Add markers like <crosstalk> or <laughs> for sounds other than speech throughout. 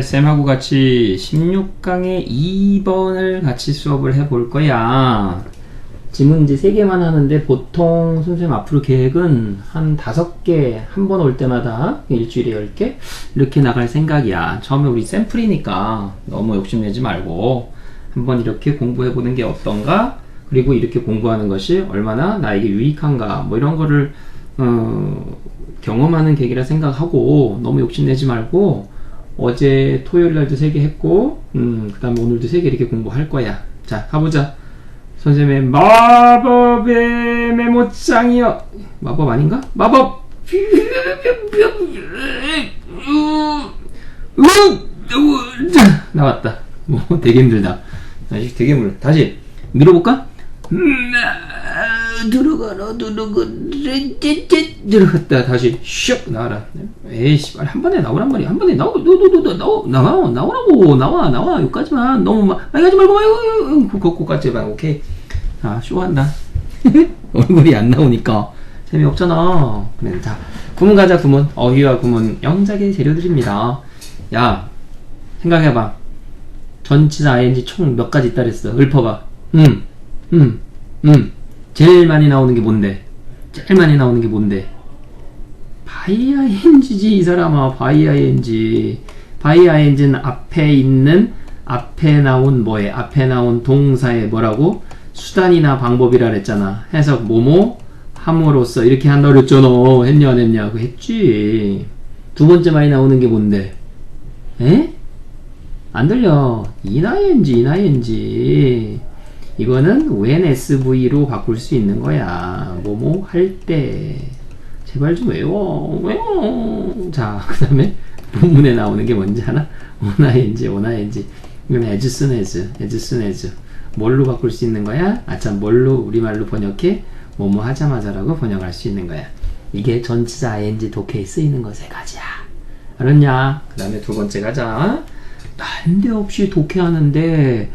쌤하고 같이 16강의 2번을 같이 수업을 해볼 거야. 지문 이제 3개만 하는데 보통 선생님 앞으로 계획은 한 5개 한 번 올 때마다 일주일에 10개 이렇게 나갈 생각이야. 처음에 우리 샘플이니까 너무 욕심내지 말고 한번 이렇게 공부해 보는 게 어떤가? 그리고 이렇게 공부하는 것이 얼마나 나에게 유익한가? 뭐 이런 거를 어, 경험하는 계기라 생각하고 너무 욕심내지 말고 어제 토요일 날도 3개 했고 음, 그 다음에 오늘도 3개 이렇게 공부할 거야. 자, 가보자. 선생님의 마법의 메모장이요. 마법 아닌가? 마법! 자, 나왔다. 뭐 되게 힘들다. 다시 되게 힘들어. 다시 밀어볼까? 들어가 라 들어가 들어갔다. 다시 슉 나와라. 에이씨 한 번에 나오란 말이야. 한 번에 나오 너너너 나오 나와 나오라고. 나와 나와. 여기까지만. 너무 막 많이 가지 말고 말고 그거까지 만 오케이. 아 쇼한다. <laughs> 얼굴이 안 나오니까. 재미없잖아. 그래 자 구문 가자 구문. 어휘와 구문. 영작의 재료들입니다. 야 생각해봐. 전치사 ing 총 몇 가지 있다 그랬어? 읊어봐. 음 음, 음. 제일 많이 나오는 게 뭔데? 제일 많이 나오는 게 뭔데? 바이 ing지 이 사람아. 바이 ing 바이 ing는 앞에 있는 앞에 나온 뭐에? 앞에 나온 동사에 뭐라고? 수단이나 방법이라 그랬잖아. 해석 뭐뭐? 함으로써. 이렇게 한다 그랬잖아 했냐 안 했냐. 그거 했지. 두 번째 많이 나오는 게 뭔데? 에? 안 들려. 인ing 인ing 이거는 when SV로 바꿀 수 있는 거야. 뭐뭐 할 때. 제발 좀 외워. 외워. 자, 그 다음에 본문에 나오는 게 뭔지 하나? onING, onING. 이건 as soon as, as soon as. 뭘로 바꿀 수 있는 거야? 아, 참, 뭘로 우리말로 번역해? 뭐뭐 하자마자라고 번역할 수 있는 거야. 이게 전치사 ing 독해에 쓰이는 거세 가지야. 알았냐? 그 다음에 두 번째 가자. 난데없이 독해하는데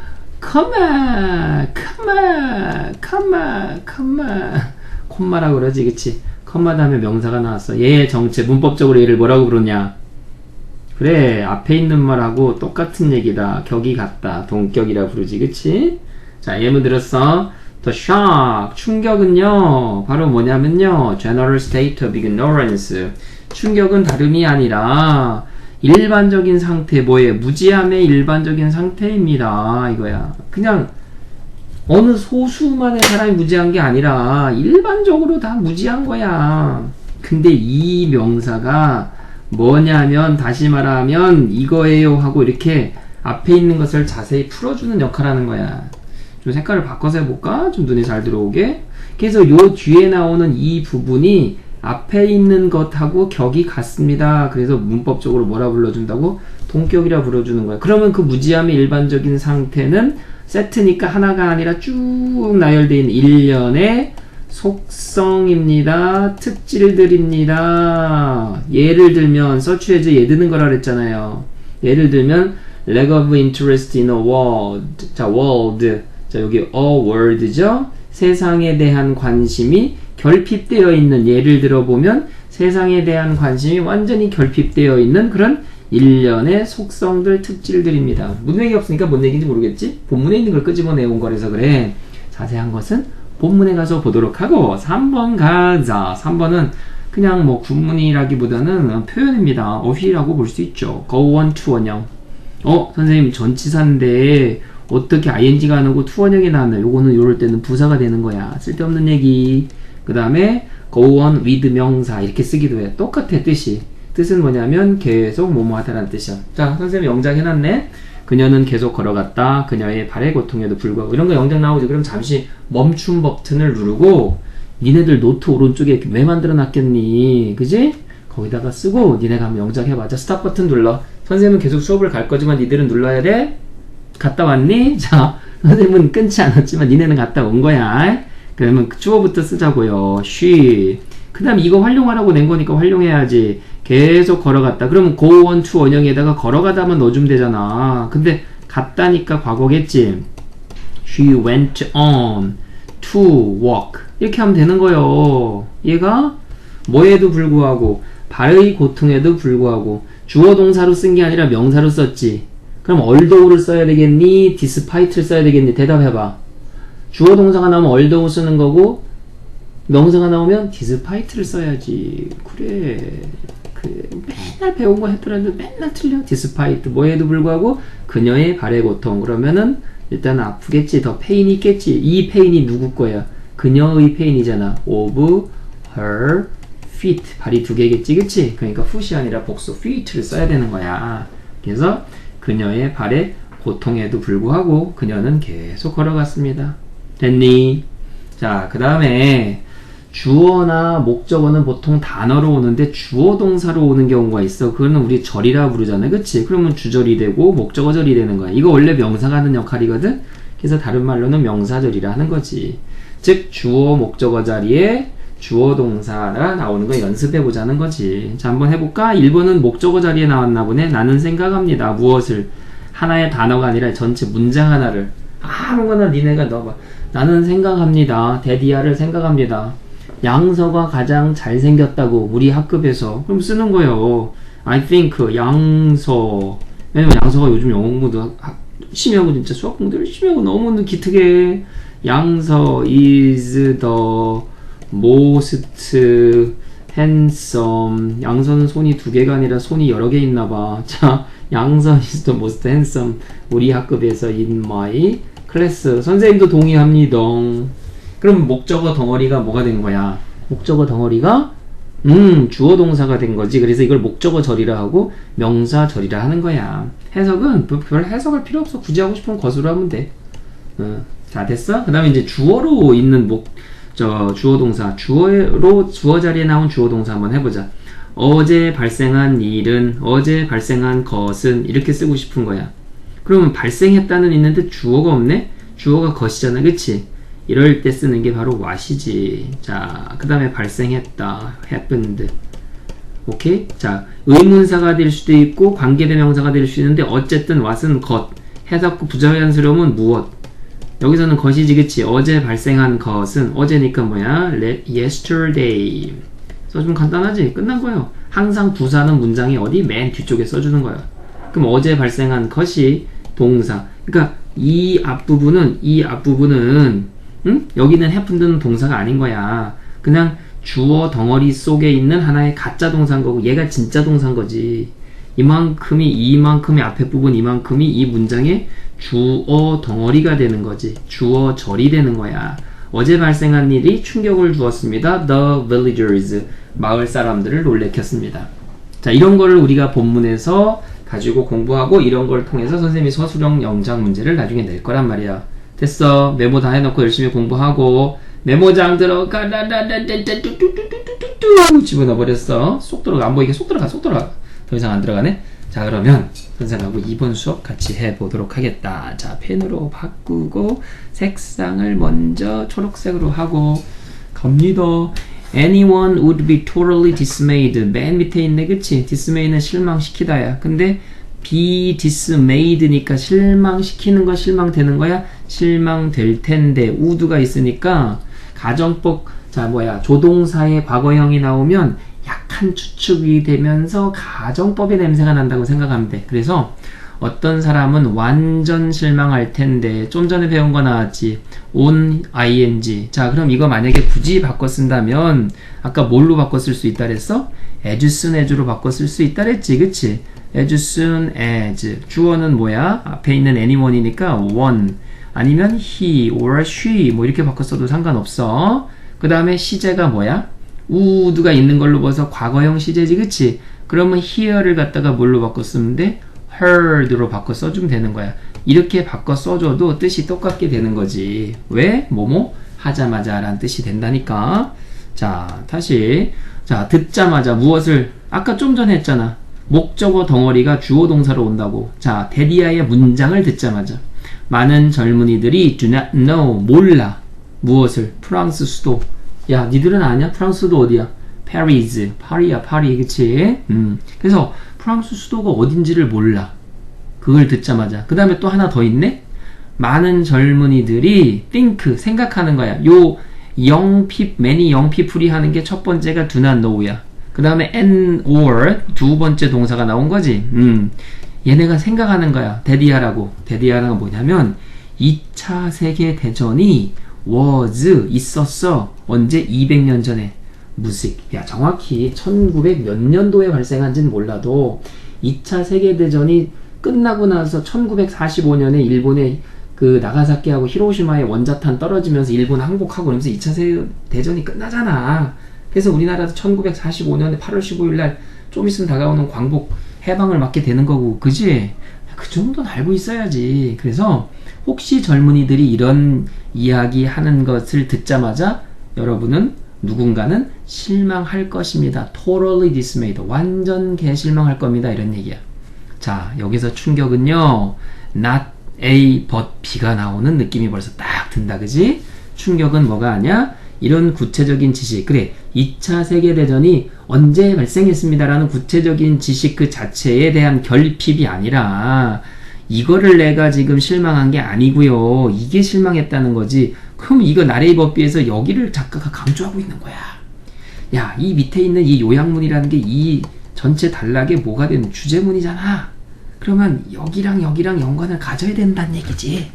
come on, come on, come on, come on. 콤마라 그러지, 그치? 컴마 다음에 명사가 나왔어. 얘의 정체, 문법적으로 얘를 뭐라고 부르냐? 그래, 앞에 있는 말하고 똑같은 얘기다. 격이 같다. 동격이라 부르지, 그치? 자, 예문 들었어. The shock, 충격은요, 바로 뭐냐면요, general state of ignorance. 충격은 다름이 아니라, 일반적인 상태 뭐에 무지함의 일반적인 상태입니다. 이거야. 그냥 어느 소수만의 사람이 무지한 게 아니라 일반적으로 다 무지한 거야. 근데 이 명사가 뭐냐면 다시 말하면 이거예요 하고 이렇게 앞에 있는 것을 자세히 풀어주는 역할을 하는 거야. 좀 색깔을 바꿔서 해볼까? 좀 눈에 잘 들어오게? 그래서 요 뒤에 나오는 이 부분이 앞에 있는 것하고 격이 같습니다. 그래서 문법적으로 뭐라 불러준다고? 동격이라 불러주는 거야. 그러면 그 무지함의 일반적인 상태는 세트니까 하나가 아니라 쭉 있는 일련의 속성입니다. 특질들입니다. 예를 들면 서치해즈 예 드는 거라 그랬잖아요. 예를 들면 lack of interest in a world. 자, world. 자, 여기 a world죠. 세상에 대한 관심이 결핍되어 있는 예를 들어보면 세상에 대한 관심이 완전히 결핍되어 있는 그런 일련의 속성들, 특질들입니다. 무슨 얘기 없으니까 뭔 얘기인지 모르겠지? 본문에 있는 걸 끄집어내온 거라서 그래. 자세한 것은 본문에 가서 보도록 하고 3번 가자. 3번은 그냥 뭐 구문이라기보다는 표현입니다. 어휘라고 볼 수 있죠. go on to 원형. 어, 선생님 전치사인데 어떻게 ing가 안 오고 to 원형이 나왔나? 요거는 요럴 때는 부사가 되는 거야. 쓸데없는 얘기. 그 다음에 go on with 명사 이렇게 쓰기도 해. 똑같아 뜻이. 뜻은 뭐냐면 계속 뭐뭐 하다라는 뜻이야. 자 선생님 영장 해놨네. 그녀는 계속 걸어갔다. 그녀의 발의 고통에도 불구하고 이런 거 영장 나오지. 그럼 잠시 멈춤 버튼을 누르고 니네들 노트 오른쪽에 왜 만들어 놨겠니? 그지? 거기다가 쓰고 니네가 한번 영장 해봐. 자 스탑 버튼 눌러. 선생님은 계속 수업을 갈 거지만 니들은 눌러야 돼. 갔다 왔니? <laughs> 자 선생님은 끊지 않았지만 니네는 갔다 온 거야. 그러면 주어부터 쓰자고요. she. 그 다음 이거 활용하라고 낸 거니까 활용해야지. 계속 걸어갔다. 그러면 go on to 원형에다가 걸어가다만 넣어주면 되잖아. 근데 갔다니까 과거겠지. She went on to walk. 이렇게 하면 되는 거예요. 얘가 뭐에도 불구하고 발의 고통에도 불구하고 주어 동사로 쓴 게 아니라 명사로 썼지. 그럼 얼더우를 써야 되겠니? 디스파이트를 써야 되겠니? 대답해봐. 주어 동사가 나오면 얼더우 쓰는 거고 명사가 나오면 디스파이트를 써야지. 그래. 그 맨날 배운 거 했더라도 맨날 틀려. 디스파이트 뭐에도 불구하고 그녀의 발의 고통. 그러면은 일단 아프겠지. 더 페인이 있겠지. 이 페인이 누구 거야? 그녀의 페인이잖아. of her feet. 발이 두 개겠지. 그치? 그러니까 foot이 아니라 복수 feet를 써야 되는 거야. 그래서 그녀의 발의 고통에도 불구하고 그녀는 계속 걸어갔습니다. 됐니? 자, 그 다음에 주어나 목적어는 보통 단어로 오는데 주어 동사로 오는 경우가 있어. 그거는 우리 절이라 부르잖아요. 그치? 그러면 주절이 되고 목적어절이 되는 거야. 이거 원래 명사가 하는 역할이거든? 그래서 다른 말로는 명사절이라 하는 거지. 즉, 주어 목적어 자리에 주어 동사가 나오는 거 연습해 보자는 거지. 자, 한번 해볼까? 1번은 목적어 자리에 나왔나 보네. 나는 생각합니다. 무엇을? 하나의 단어가 아니라 전체 문장 하나를. 아무거나 니네가 넣어봐. 나는 생각합니다. 데디아를 생각합니다. 양서가 가장 잘생겼다고 우리 학급에서 그럼 쓰는 거예요. I think 양서 왜냐면 양서가 요즘 영어 공부도 하- 열심히 하고 진짜 수학 공부도 열심히 하고 너무 기특해. 양서 is the most handsome. 양서는 손이 두 개가 아니라 손이 여러 개 있나 봐. 자, 양서 is the most handsome. 우리 학급에서 in my class. 선생님도 동의합니다. 그럼 목적어 덩어리가 뭐가 된 거야? 목적어 덩어리가 음 주어 동사가 된 거지. 그래서 이걸 목적어 절이라 하고 명사 절이라 하는 거야. 해석은 뭐별 해석할 필요 없어. 굳이 하고 싶으면 것으로 하면 돼. 어, 자 됐어? 그 다음에 이제 주어로 있는 목, 저 주어 동사 주어로 주어 자리에 나온 주어 동사 한번 해보자. 어제 발생한 일은 어제 발생한 것은 이렇게 쓰고 싶은 거야. 그러면 발생했다는 있는데 주어가 없네? 주어가 것이잖아, 그치? 이럴 때 쓰는 게 바로 what이지. 자, 그 다음에 발생했다, happened. 오케이? 자, 의문사가 될 수도 있고 관계대명사가 될 수 있는데 어쨌든 what은 것. 해석구 부자연스러움은 무엇. 여기서는 것이지, 그치? 어제 발생한 것은 어제니까 뭐야? Yesterday. 써주면 간단하지? 끝난 거예요. 항상 부사는 문장이 어디? 맨 뒤쪽에 써주는 거야. 그럼 어제 발생한 것이 동사. 그러니까 이 앞부분은 이 앞부분은 응? 여기는 happened는 동사가 아닌 거야. 그냥 주어 덩어리 속에 있는 하나의 가짜 동사인 거고 얘가 진짜 동사인 거지. 이만큼이 이만큼의 앞에 부분 이만큼이 이 문장의 주어 덩어리가 되는 거지. 주어 절이 되는 거야. 어제 발생한 일이 충격을 주었습니다. The villagers 마을 사람들을 놀래켰습니다. 자, 이런 거를 우리가 본문에서 가지고 공부하고 이런 걸 통해서 선생님이 서술형 영장 문제를 나중에 낼 거란 말이야. 됐어. 메모 다 해놓고 열심히 공부하고 메모장 들어가 라라라라뚜뚜뚜뚜뚜뚜 하고 집어넣어 버렸어. 쏙 들어가 안 보이게 쏙 들어가 쏙 들어가. 더 이상 안 들어가네. 자 그러면 선생하고 이번 수업 같이 해보도록 하겠다. 자 펜으로 바꾸고 색상을 먼저 초록색으로 하고 갑니다. Anyone would be totally dismayed. 맨 밑에 있네, 그치? dismay는 실망시키다야. 근데 be dismayed니까 실망시키는 거 실망되는 거야? 실망될 텐데 would가 있으니까 가정법 자 뭐야 조동사의 과거형이 나오면 약한 추측이 되면서 가정법의 냄새가 난다고 생각하면 돼. 그래서 어떤 사람은 완전 실망할 텐데 좀 전에 배운 거 나왔지 on ing 자 그럼 이거 만약에 굳이 바꿔 쓴다면 아까 뭘로 바꿔 쓸 수 있다 그랬어? as soon as로 바꿔 쓸 수 있다 그랬지 그치? as soon as 주어는 뭐야? 앞에 있는 anyone이니까 one 아니면 he or she 뭐 이렇게 바꿔 써도 상관없어 그 다음에 시제가 뭐야? would가 있는 걸로 봐서 과거형 시제지 그치? 그러면 here를 갖다가 뭘로 바꿔 쓰면 돼? Heard로 바꿔 써주면 되는 거야. 이렇게 바꿔 써줘도 뜻이 똑같게 되는 거지. 왜? 뭐뭐 하자마자 라는 뜻이 된다니까. 자, 다시. 자, 듣자마자 무엇을, 아까 좀 전에 했잖아. 목적어 덩어리가 주어 동사로 온다고. 자, 데디아의 문장을 듣자마자. 많은 젊은이들이 do not know, 몰라. 무엇을? 프랑스 수도. 야, 니들은 아냐? 프랑스 수도 어디야? 파리즈. 파리야, 파리. 그치? 음. 그래서 프랑스 수도가 어딘지를 몰라. 그걸 듣자마자. 그 다음에 또 하나 더 있네? 많은 젊은이들이 think, 생각하는 거야. 요 young people, many young people이 하는 게 첫 번째가 do not know야. 그 다음에 and or 두 번째 동사가 나온 거지. 음. 얘네가 생각하는 거야. 데디아라고. 데디아라가 뭐냐면 2차 세계 대전이 was 있었어. 언제 200년 전에. 무식. 야, 정확히 1900 몇 년도에 발생한지는 몰라도 2차 세계 대전이 끝나고 나서 1945년에 일본의 그 나가사키하고 히로시마의 원자탄 떨어지면서 일본 항복하고 그러면서 2차 세계 대전이 끝나잖아. 그래서 우리나라도 1945년에 8월 15일 날 좀 있으면 다가오는 광복 해방을 맞게 되는 거고, 그지? 그 정도는 알고 있어야지. 그래서 혹시 젊은이들이 이런 이야기 하는 것을 듣자마자 여러분은 누군가는 실망할 것입니다. totally dismayed. 완전 개실망할 겁니다. 이런 얘기야. 자, 여기서 충격은요. not A but B가 나오는 느낌이 벌써 딱 든다. 그지? 충격은 뭐가 아니야? 이런 구체적인 지식. 그래. 2차 세계대전이 언제 발생했습니다라는 구체적인 지식 그 자체에 대한 결핍이 아니라 이거를 내가 지금 실망한 게 아니고요. 이게 실망했다는 거지. 그럼 이거 나레이 법비에서 여기를 작가가 강조하고 있는 거야. 야, 이 밑에 있는 이 요약문이라는 게 이 전체 단락에 뭐가 되는 주제문이잖아. 그러면 여기랑 여기랑 연관을 가져야 된다는 얘기지.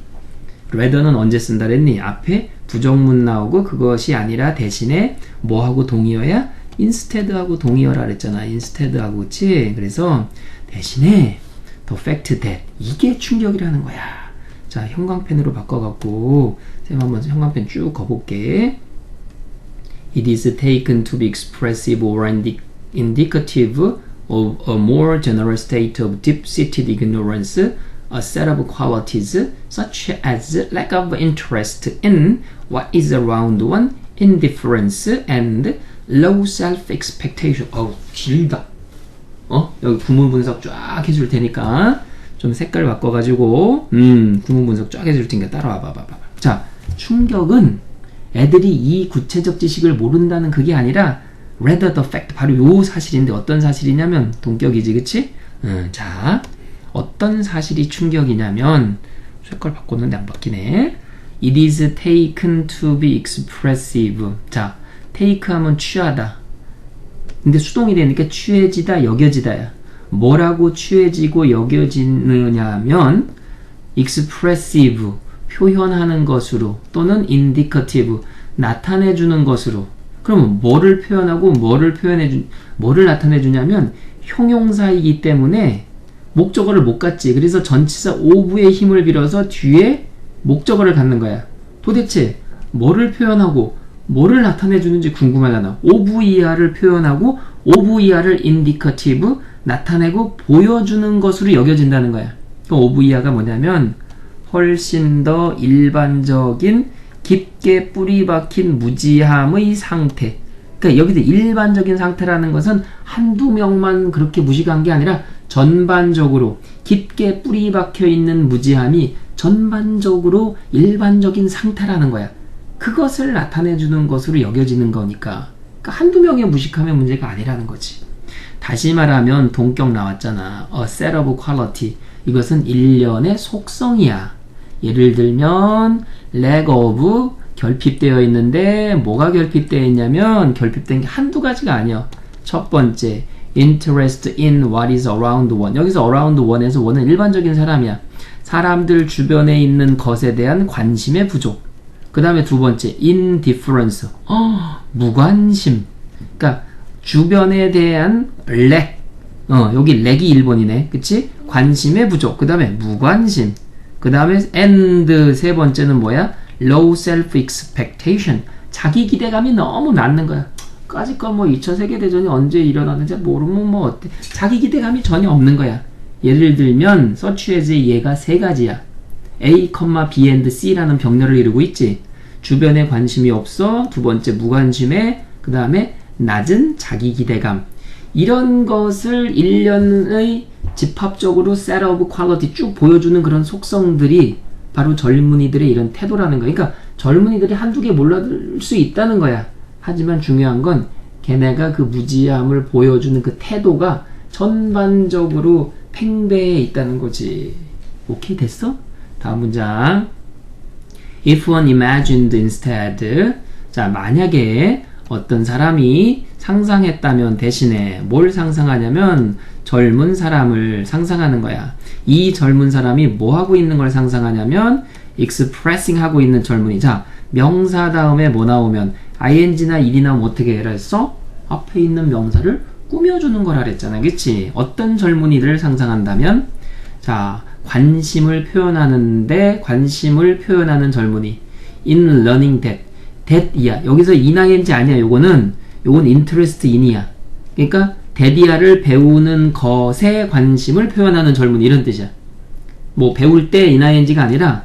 rather는 언제 쓴다 그랬니? 앞에 부정문 나오고 그것이 아니라 대신에 뭐하고 동의어야? instead하고 동의어라 그랬잖아. instead하고 그치? 그래서 대신에 the fact that 이게 충격이라는 거야. 자, 형광펜으로 바꿔갖고 쌤 한번 형광펜 쭉 거볼게. It is taken to be expressive or indi- indicative of a more general state of deep-seated ignorance, a set of qualities such as lack of interest in what is around one, indifference, and low self-expectation. 어우, 길다. 어? 여기 구문 분석 쫙 해줄 테니까 좀 색깔 바꿔가지고 음 구문 분석 쫙 해줄 테니까 따라와 봐봐 봐봐. 자, 충격은 애들이 이 구체적 지식을 모른다는 그게 아니라 rather the fact 바로 요 사실인데 어떤 사실이냐면 동격이지 그치? 음, 자 어떤 사실이 충격이냐면 색깔 바꿨는데 안 바뀌네 it is taken to be expressive 자 take 하면 취하다 근데 수동이 되니까 취해지다 여겨지다야 뭐라고 취해지고 여겨지느냐 하면 expressive 표현하는 것으로 또는 indicative 나타내 주는 것으로. 그러면 뭐를 표현하고 뭐를 표현해 주 뭐를 나타내 주냐면 형용사이기 때문에 목적어를 못 갖지. 그래서 전치사 오브의 힘을 빌어서 뒤에 목적어를 갖는 거야. 도대체 뭐를 표현하고 뭐를 나타내 주는지 궁금하잖아. 오브 이하를 표현하고 오브 이하를 indicative 나타내고 보여주는 것으로 여겨진다는 거야 그 오브 이하가 뭐냐면 훨씬 더 일반적인 깊게 뿌리 박힌 무지함의 상태. 그러니까 여기서 일반적인 상태라는 것은 한두 명만 그렇게 무식한 게 아니라 전반적으로 깊게 뿌리 박혀 있는 무지함이 전반적으로 일반적인 상태라는 거야. 그것을 나타내 주는 것으로 여겨지는 거니까. 그러니까 한두 명의 무식함의 문제가 아니라는 거지. 다시 말하면 동격 나왔잖아. A set of quality. 이것은 일련의 속성이야. 예를 들면 lack of 결핍되어 있는데 뭐가 결핍되어 있냐면 결핍된 게 한두 가지가 아니야. 첫 번째 interest in what is around one. 여기서 around one에서 one은 일반적인 사람이야. 사람들 주변에 있는 것에 대한 관심의 부족. 그 다음에 두 번째 indifference. 어, 무관심. 그러니까 주변에 대한 lack. 어, 여기 렉이 1번이네. 그치? 관심의 부족. 그 다음에 무관심. 그 다음에 and 세 번째는 뭐야? low self expectation. 자기 기대감이 너무 낮는 거야. 까짓거 뭐 2차 세계대전이 언제 일어나는지 모르면 뭐 어때. 자기 기대감이 전혀 없는 거야. 예를 들면 as의 얘가 세 가지야. A, B and C라는 병렬을 이루고 있지. 주변에 관심이 없어. 두 번째 무관심에 그 다음에 낮은 자기 기대감. 이런 것을 1년의 집합적으로 set of quality 쭉 보여주는 그런 속성들이 바로 젊은이들의 이런 태도라는 거야. 그러니까 젊은이들이 한두 개 몰라들 수 있다는 거야. 하지만 중요한 건 걔네가 그 무지함을 보여주는 그 태도가 전반적으로 팽배해 있다는 거지. 오케이 됐어? 다음 문장. If one imagined instead 자 만약에 어떤 사람이 상상했다면 대신에 뭘 상상하냐면 젊은 사람을 상상하는 거야. 이 젊은 사람이 뭐 하고 있는 걸 상상하냐면 expressing 하고 있는 젊은이. 자, 명사 다음에 뭐 나오면 ing나 일이 나오면 어떻게 해라 했어? 앞에 있는 명사를 꾸며주는 거라 그랬잖아. 그치? 어떤 젊은이를 상상한다면 자, 관심을 표현하는데 관심을 표현하는 젊은이. in learning that. That이야. 여기서 ining인지 아니야. 요거는 요건 interest in이야. 그러니까 that이야를 배우는 것에 관심을 표현하는 젊은이 이런 뜻이야. 뭐 배울 때 ing가 아니라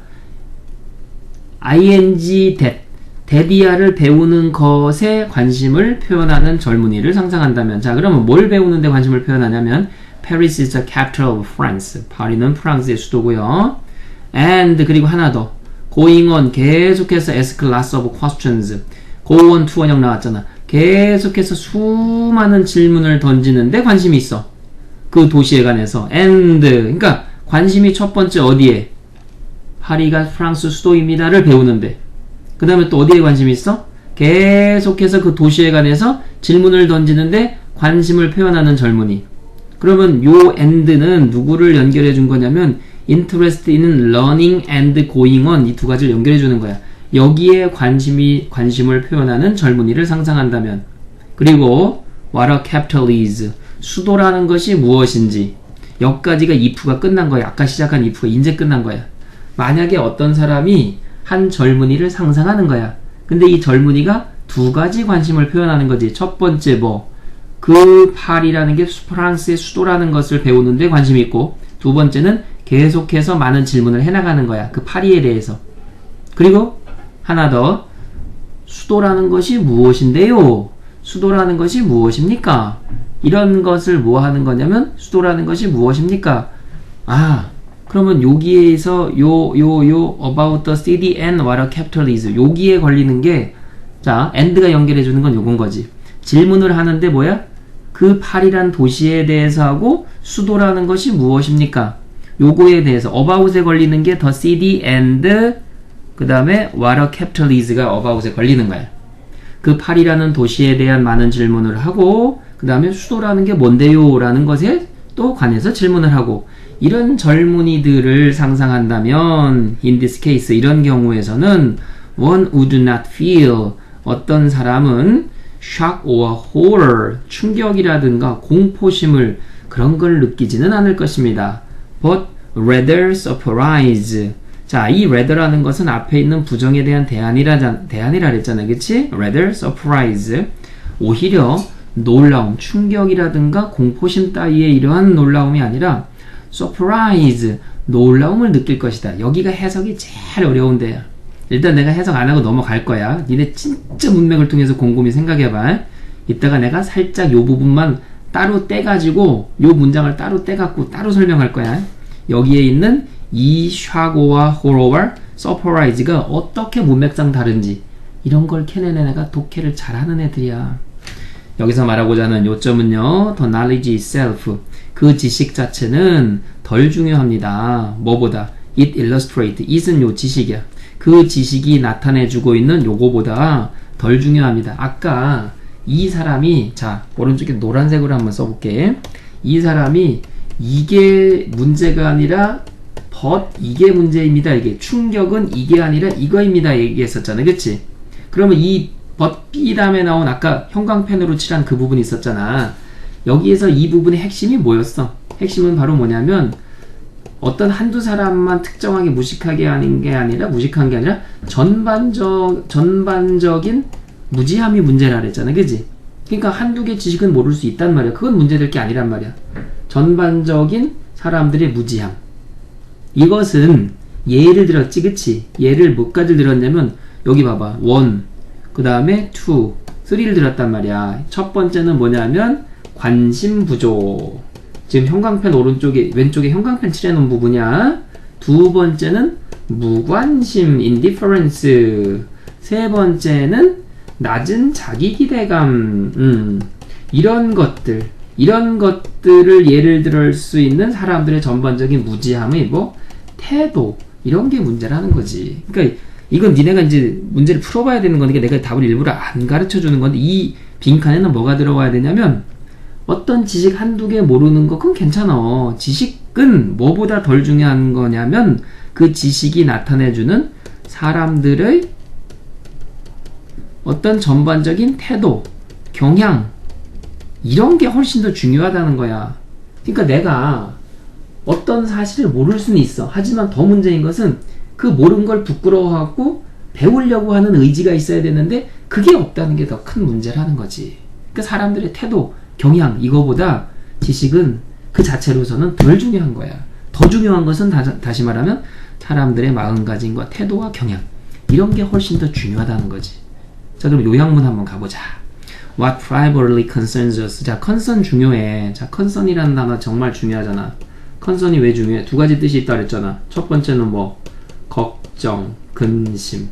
ing that. 데디아를 배우는 것에 관심을 표현하는 젊은이를 상상한다면 자 그러면 뭘 배우는 데 관심을 표현하냐면 Paris is the capital of France 파리는 프랑스의 수도고요 and 그리고 하나 더 going on 계속해서 ask lots of questions. go on to 원형 나왔잖아. 계속해서 수많은 질문을 던지는데 관심이 있어. 그 도시에 관해서. And 그러니까 관심이 첫 번째 어디에? 파리가 프랑스 수도입니다를 배우는데. 그 다음에 또 어디에 관심이 있어? 계속해서 그 도시에 관해서 질문을 던지는데 관심을 표현하는 젊은이. 그러면 요 and는 누구를 연결해 준 거냐면 interest in learning and going on 이 두 가지를 연결해 주는 거야. 여기에 관심이 관심을 표현하는 젊은이를 상상한다면 그리고 what a capital is 수도라는 것이 무엇인지 여기까지가 if가 끝난 거야. 아까 시작한 if가 이제 끝난 거야. 만약에 어떤 사람이 한 젊은이를 상상하는 거야. 근데 이 젊은이가 두 가지 관심을 표현하는 거지. 첫 번째 뭐, 그 파리라는 게 프랑스의 수도라는 것을 배우는데 관심이 있고, 두 번째는 계속해서 많은 질문을 해나가는 거야. 그 파리에 대해서. 그리고 하나 더, 수도라는 것이 무엇인데요? 수도라는 것이 무엇입니까? 이런 것을 뭐 하는 거냐면, 수도라는 것이 무엇입니까? 아, 그러면 여기에서 요, 요, 요, about the city and what a capital is. 여기에 걸리는 게, 자, and가 연결해 주는 건 요건 거지. 질문을 하는데 뭐야? 그 파리란 도시에 대해서 하고 수도라는 것이 무엇입니까? 요거에 대해서 about에 걸리는 게 the city and 그 다음에 what a capital is가 about에 걸리는 거야. 그 파리라는 도시에 대한 많은 질문을 하고 그 다음에 수도라는 게 뭔데요? 라는 것에 또 관해서 질문을 하고 이런 젊은이들을 상상한다면 in this case 이런 경우에서는 one would not feel 어떤 사람은 shock or horror 충격이라든가 공포심을 그런 걸 느끼지는 않을 것입니다. But rather surprise 자, 이 rather라는 것은 앞에 있는 부정에 대한 대안이라, 대안이라 그랬잖아요. 그치? rather surprise. 오히려 놀라움, 충격이라든가 공포심 따위의 이러한 놀라움이 아니라 surprise, 놀라움을 느낄 것이다. 여기가 해석이 제일 어려운데요. 일단 내가 해석 안 하고 넘어갈 거야. 니네 진짜 문맥을 통해서 곰곰이 생각해봐. 이따가 내가 살짝 요 부분만 따로 떼가지고 요 문장을 따로 떼갖고 따로 설명할 거야. 여기에 있는 이 샤고와 호러와 서프라이즈가 어떻게 문맥상 다른지 이런 걸 캐내는 애가 독해를 잘하는 애들이야. 여기서 말하고자 하는 요점은요. 더 knowledge itself. 그 지식 자체는 덜 중요합니다. 뭐보다 it illustrate. it은 요 지식이야. 그 지식이 나타내주고 있는 요거보다 덜 중요합니다. 아까 이 사람이 자 오른쪽에 노란색으로 한번 써볼게. 이 사람이 이게 문제가 아니라 but 이게 문제입니다. 이게 충격은 이게 아니라 이거입니다. 얘기했었잖아. 그치? 그러면 이 but B 다음에 나온 아까 형광펜으로 칠한 그 부분이 있었잖아. 여기에서 이 부분의 핵심이 뭐였어? 핵심은 바로 뭐냐면 어떤 한두 사람만 특정하게 무식하게 하는 게 아니라 무식한 게 아니라 전반적 전반적인 무지함이 문제라 그랬잖아. 그지? 그러니까 한두 개 지식은 모를 수 있단 말이야. 그건 문제될 게 아니란 말이야. 전반적인 사람들의 무지함. 이것은 예를 들었지, 그치? 예를 뭐까지 들었냐면, 여기 봐봐. 원, 그 다음에 투, 쓰리를 들었단 말이야. 첫 번째는 뭐냐면, 관심 부족. 지금 형광펜 오른쪽에, 왼쪽에 형광펜 칠해놓은 부분이야. 두 번째는 무관심, indifference. 세 번째는 낮은 자기 기대감. 음, 이런 것들. 이런 것들을 예를 들을 수 있는 사람들의 전반적인 무지함의 뭐 태도 이런 게 문제라는 거지. 그러니까 이건 니네가 이제 문제를 풀어봐야 되는 거니까 내가 답을 일부러 안 가르쳐 주는 건데 이 빈칸에는 뭐가 들어가야 되냐면 어떤 지식 한두 개 모르는 거 그건 괜찮아. 지식은 뭐보다 덜 중요한 거냐면 그 지식이 나타내주는 사람들의 어떤 전반적인 태도, 경향 이런 게 훨씬 더 중요하다는 거야. 그러니까 내가 어떤 사실을 모를 수는 있어. 하지만 더 문제인 것은 그 모르는 걸 부끄러워하고 배우려고 하는 의지가 있어야 되는데 그게 없다는 게 더 큰 문제라는 거지. 그러니까 사람들의 태도, 경향 이거보다 지식은 그 자체로서는 덜 중요한 거야. 더 중요한 것은 다, 시 말하면 사람들의 마음가짐과 태도와 경향 이런 게 훨씬 더 중요하다는 거지. 자 그럼 요약문 한번 가보자. What primarily concerns us. 자 concern 중요해. 자 concern이라는 단어 정말 중요하잖아. concern이 왜 중요해? 두 가지 뜻이 있다 그랬잖아. 첫 번째는 뭐 걱정, 근심.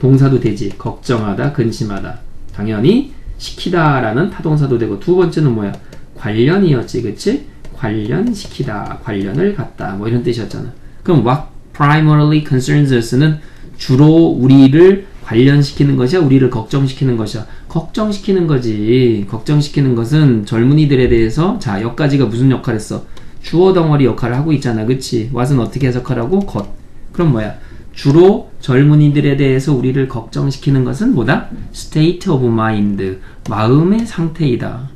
동사도 되지. 걱정하다, 근심하다. 당연히 시키다라는 타동사도 되고 두 번째는 뭐야? 관련이었지, 그치? 관련시키다, 관련을 갖다, 뭐 이런 뜻이었잖아. 그럼 what primarily concerns us는 주로 우리를 관련시키는 것이야, 우리를 걱정시키는 것이야. 걱정시키는 거지. 걱정시키는 것은 젊은이들에 대해서 자 여기까지가 무슨 역할을 했어? 주어 덩어리 역할을 하고 있잖아, 그치? what은 어떻게 해석하라고? 것. 그럼 뭐야? 주로 젊은이들에 대해서 우리를 걱정시키는 것은 뭐다? state of mind, 마음의 상태이다.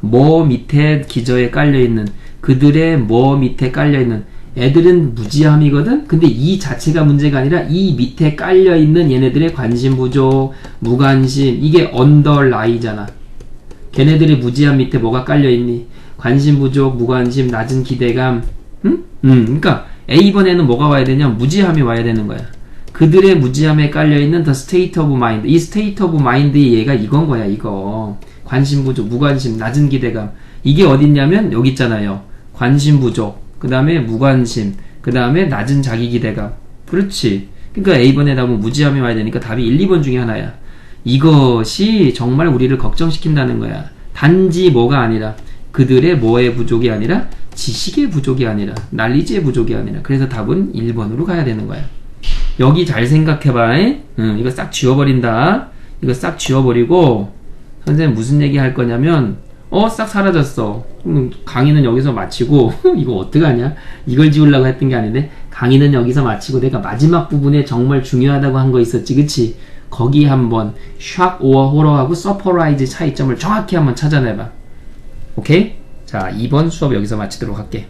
뭐 밑에 기저에 깔려있는, 그들의 뭐 밑에 깔려있는, 애들은 무지함이거든? 근데 이 자체가 문제가 아니라 이 밑에 깔려있는 얘네들의 관심 부족, 무관심, 이게 언더라이잖아. 걔네들의 무지함 밑에 뭐가 깔려있니? 관심 부족, 무관심, 낮은 기대감, 응? 응, 그니까 A번에는 뭐가 와야 되냐? 무지함이 와야 되는 거야. 그들의 무지함에 깔려있는 the state of mind. 이 state of mind의 얘가 이건 거야, 이거. 관심 부족, 무관심, 낮은 기대감. 이게 어딨냐면, 여기 있잖아요. 관심 부족, 그 다음에 무관심, 그 다음에 낮은 자기 기대감. 그렇지. 그러니까 A번에 답은 무지함이 와야 되니까 답이 1, 2번 중에 하나야. 이것이 정말 우리를 걱정시킨다는 거야. 단지 뭐가 아니라, 그들의 뭐의 부족이 아니라, 지식의 부족이 아니라 난리지의 부족이 아니라 그래서 답은 1번으로 가야 되는 거야. 여기 잘 생각해봐. 응, 이거 싹 지워버린다. 이거 싹 지워버리고 선생님 무슨 얘기 할 거냐면 어 싹 사라졌어. 음, 강의는 여기서 마치고 <laughs> 이거 어떡하냐? 이걸 지우려고 했던 게 아닌데 강의는 여기서 마치고 내가 마지막 부분에 정말 중요하다고 한 거 있었지, 그치? 거기 한번 샥 오어 호러하고 서퍼라이즈 차이점을 정확히 한번 찾아내봐. 오케이? 자, 2번 수업 여기서 마치도록 할게.